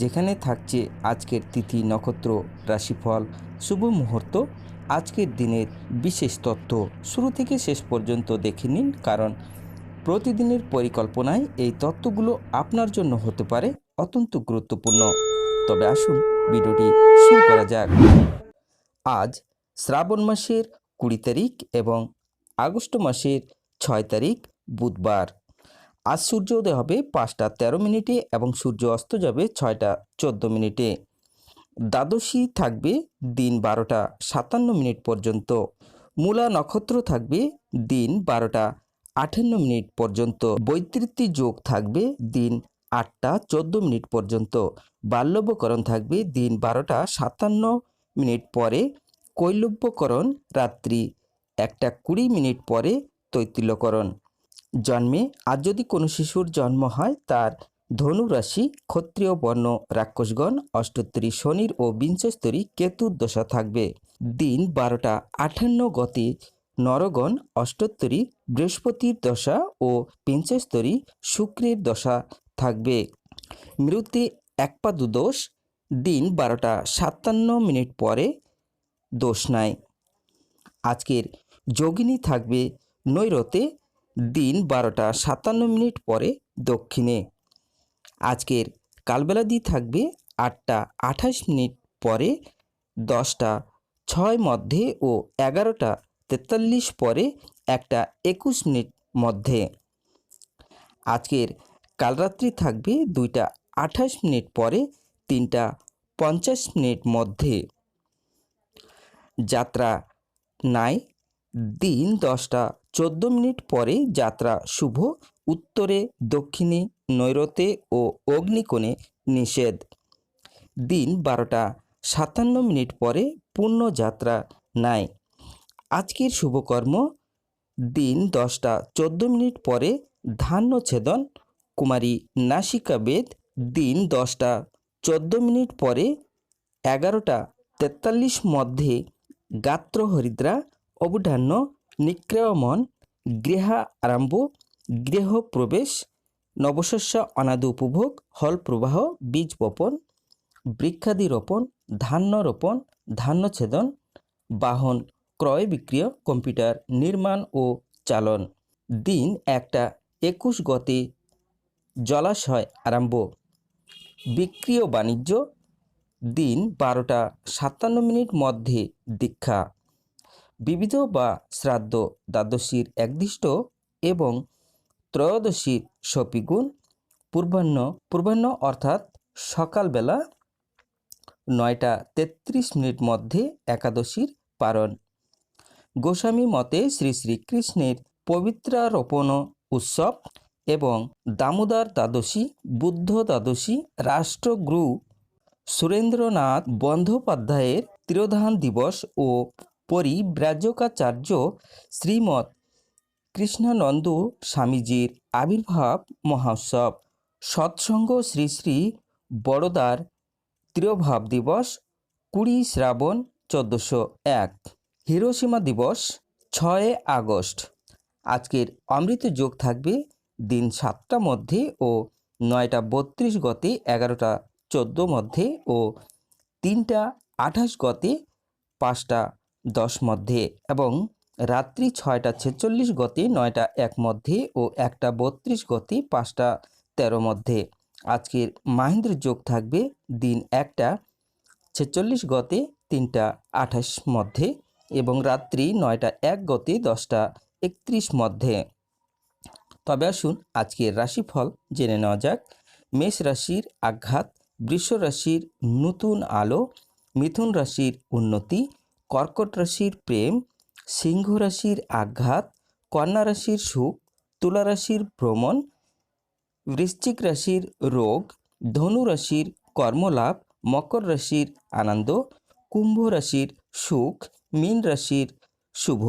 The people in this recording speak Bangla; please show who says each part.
Speaker 1: যেখানে থাকছে আজকের তিথি নক্ষত্র রাশিফল। শুভ মুহূর্ত, আজকের দিনের বিশেষ তথ্য। শুরু থেকে শেষ পর্যন্ত দেখে নিন, কারণ প্রতিদিনের পরিকল্পনায় এই তথ্যগুলো আপনার জন্য হতে পারে অত্যন্ত গুরুত্বপূর্ণ। তবে আসুন ভিডিওটি শুরু করা যাক। আজ শ্রাবণ মাসের কুড়ি তারিখ এবং আগস্ট মাসের ছয় তারিখ বুধবার। আজ সূর্যোদয় হবে পাঁচটা তেরো মিনিটে এবং সূর্য অস্ত যাবে ছয়টা চোদ্দ মিনিটে। দ্বাদশী থাকবে দিন বারোটা সাতান্ন মিনিট পর্যন্ত। মূলা নক্ষত্র থাকবে দিন বারোটা আটান্ন মিনিট পর্যন্ত। বৈতৃত্বী যোগ থাকবে দিন আটটা চোদ্দ মিনিট পর্যন্ত। বাল্যব্যকরণ থাকবে দিন বারোটা সাতান্ন মিনিট পরে। কৈলব্যকরণ রাত্রি একটা কুড়ি মিনিট পরে তৈতিল্যকরণ। জন্মে আর যদি কোনো শিশুর জন্ম হয়, তার ধনু রাশি ক্ষত্রিয় বর্ণ, রাক্ষসগণ অষ্টোত্তরী শনির ও বিংশস্তরী কেতুর দশা থাকবে। দিন বারোটা আঠান্ন গতি নরগণ অষ্টোত্তরী বৃহস্পতির দশা ও বিংশস্তরী শুক্রের দশা থাকবে। মৃত্যু একপা দুদোষ দিন বারোটা সাতান্ন মিনিট পরে দোষ নাই। আজকের যোগিনী থাকবে নৈরতে দিন বারোটা সাতান্ন মিনিট পরে দক্ষিণে। আজকের কালবেলাদি থাকবে আটটা আঠাশ মিনিট পরে, দশটা ছয় মধ্যে ও এগারোটা তেতাল্লিশ পরে একটা একুশ মিনিট মধ্যে। আজকের কালরাত্রি থাকবে দুইটা আঠাশ মিনিট পরে, তিনটা পঞ্চাশ মিনিট মধ্যে। যাত্রা নাই দিন দশটা চোদ্দ মিনিট পরে যাত্রা শুভ। উত্তরে, দক্ষিণে, নৈরতে ও অগ্নিকোণে নিষেধ। দিন বারোটা সাতান্ন মিনিট পরে পূর্ণ যাত্রা নাই। আজকের শুভকর্ম, দিন দশটা চোদ্দ মিনিট পরে ধান্য ছেদন কুমারী নাসিকা বেদ, দিন দশটা চোদ্দ মিনিট পরে এগারোটা তেতাল্লিশ মধ্যে গাত্র হরিদ্রা অবধান্য নিক্রয়মন, গৃহা আরম্ভ, গৃহ প্রবেশ, নবশস্য অনাদি উপভোগ, হল প্রবাহ, বীজ বপন, বৃক্ষাদি রোপণ, ধান্য রোপণ, ধান্য ছেদন, বাহন ক্রয় বিক্রয়, কম্পিউটার নির্মাণ ও চালন। দিন একটা একুশ গতি জলাশয় আরম্ভ। বিক্রিয় বাণিজ্য, দিন বারোটা সাতান্ন মিনিট মধ্যে দীক্ষা। বিবিধ বা শ্রাদ্ধ, দ্বাদশীর একদিষ্ট এবং ত্রয়োদশীর সপিগুণ পূর্বাহ্ন পূর্বাহ্ন অর্থাৎ সকালবেলা নয়টা তেত্রিশ মিনিট মধ্যে একাদশীর পারণ। গোস্বামী মতে শ্রী শ্রীকৃষ্ণের পবিত্রারোপণ উৎসব এবং দামোদর দ্বাদশী, বুদ্ধ দ্বাদশী, রাষ্ট্রগুরু সুরেন্দ্রনাথ বন্দ্যোপাধ্যায়ের তিরোধান দিবস ও পরিব্রাজকাচার্য শ্রীমৎ কৃষ্ণানন্দ স্বামীজির আবির্ভাব মহোৎসব। সৎসঙ্গ শ্রী শ্রী বড়দার তিরোভাব দিবস কুড়ি শ্রাবণ চোদ্দোশো এক, হিরোসীমা দিবস ছয় আগস্ট। আজকের অমৃত যোগ থাকবে দিন সাতটা মধ্যে ও নয়টা বত্রিশ গতে এগারোটা চোদ্দ মধ্যে ও তিনটা আঠাশ গতে পাঁচটা দশ মধ্যে এবং রাত্রি ছয়টা ছেচল্লিশ গতি, নয়টা এক মধ্যে ও একটা বত্রিশ গতি, পাঁচটা তেরো মধ্যে। আজকের মাহেন্দ্র যোগ থাকবে দিন একটা, ছেচল্লিশ গতে, তিনটা আঠাশ মধ্যে এবং রাত্রি নয়টা এক গতি, দশটা একত্রিশ মধ্যে। তবে আসুন আজকের রাশিফল জেনে নেওয়া যাক। মেষ রাশির আঘাত, বৃষ রাশির নতুন আলো, মিথুন রাশির উন্নতি কর্কট রাশির প্রেম, সিংহ রাশির আঘাত, কন্যা রাশির সুখ, তুলা রাশির ভ্রমণ, বৃশ্চিক রাশির রোগ, ধনু রাশির কর্মলাভ, মকর রাশির আনন্দ, কুম্ভ রাশির সুখ, মীন রাশির শুভ।